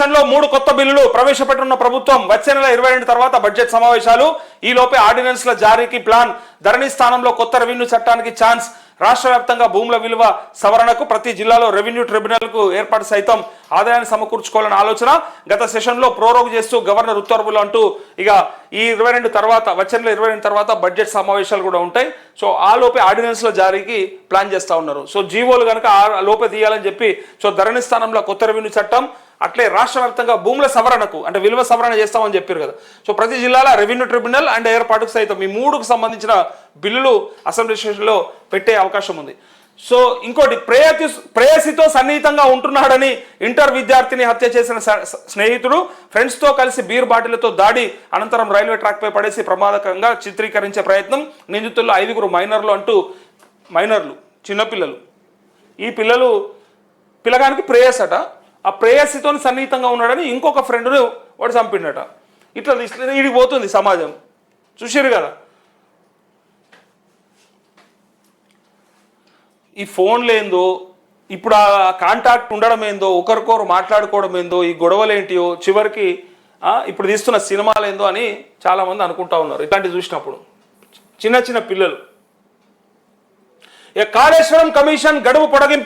సెషన్లో మూడు కొత్త బిల్లులు ప్రవేశపెట్టనున్న ప్రభుత్వం వచ్చే నెల ఇరవై రెండు తర్వాత బడ్జెట్ సమావేశాలు. ఈ లోపే ఆర్డినెన్స్ల జారీకి ప్లాన్. ధరణి స్థానంలో కొత్త రెవెన్యూ చట్టానికి ఛాన్స్. రాష్ట్ర వ్యాప్తంగా భూముల విలువ సవరణకు ప్రతి జిల్లాలో రెవెన్యూ ట్రిబ్యునల్కు ఏర్పాటు సైతం ఆదాయాన్ని సమకూర్చుకోవాలని ఆలోచన గత సెషన్లో ప్రోరోగ్ చేస్తూ గవర్నర్ ఉత్తర్వులు అంటూ ఇక ఈ ఇరవై రెండు తర్వాత వచ్చే నెల ఇరవై రెండు తర్వాత బడ్జెట్ సమావేశాలు కూడా ఉంటాయి. సో ఆ లోపే ఆర్డినెన్స్ల జారీకి ప్లాన్ చేస్తూ ఉన్నారు. సో జీవోలు కనుక ఆ లోపే తీయాలని చెప్పి సో ధరణి స్థానంలో కొత్త రెవెన్యూ చట్టం అట్లే రాష్ట్ర వ్యాప్తంగా భూముల సవరణకు అంటే విలువ సవరణ చేస్తామని చెప్పారు కదా. సో ప్రతి జిల్లాలో రెవెన్యూ ట్రిబ్యునల్ అండ్ ఏర్పాటుకు సైతం ఈ మూడుకు సంబంధించిన బిల్లులు అసెంబ్లీ సెషన్లో పెట్టే అవకాశం ఉంది. సో ఇంకోటి ప్రేయతి ప్రేయసితో సన్నిహితంగా ఉంటున్నాడని ఇంటర్ విద్యార్థిని హత్య చేసిన స్నేహితుడు ఫ్రెండ్స్తో కలిసి బీర్ బాటిలతో దాడి అనంతరం రైల్వే ట్రాక్పై పడేసి ప్రమాదకంగా చిత్రీకరించే ప్రయత్నం నిందితుల్లో ఐదుగురు మైనర్లు అంటూ మైనర్లు చిన్నపిల్లలు. ఈ పిల్లలు పిల్లగానికి ప్రేయస్ అట ఆ ప్రేయసితో సన్నిహితంగా ఉన్నాడని ఇంకొక ఫ్రెండ్ను వాడు చంపిండట. ఇట్లా ఇట్లా పోతుంది సమాజం. చూసారు కదా? ఈ ఫోన్లు ఏందో ఇప్పుడు ఆ కాంటాక్ట్ ఉండడం ఏందో ఒకరికొకరు మాట్లాడుకోవడం ఏందో ఈ గొడవలు ఏంటియో చివరికి ఇప్పుడు తీస్తున్న సినిమాలు ఏందో అని చాలామంది అనుకుంటా ఉన్నారు. ఇట్లాంటివి చూసినప్పుడు. చిన్న చిన్న పిల్లలు. కాళేశ్వరం కమిషన్ గడువు పొడగింపు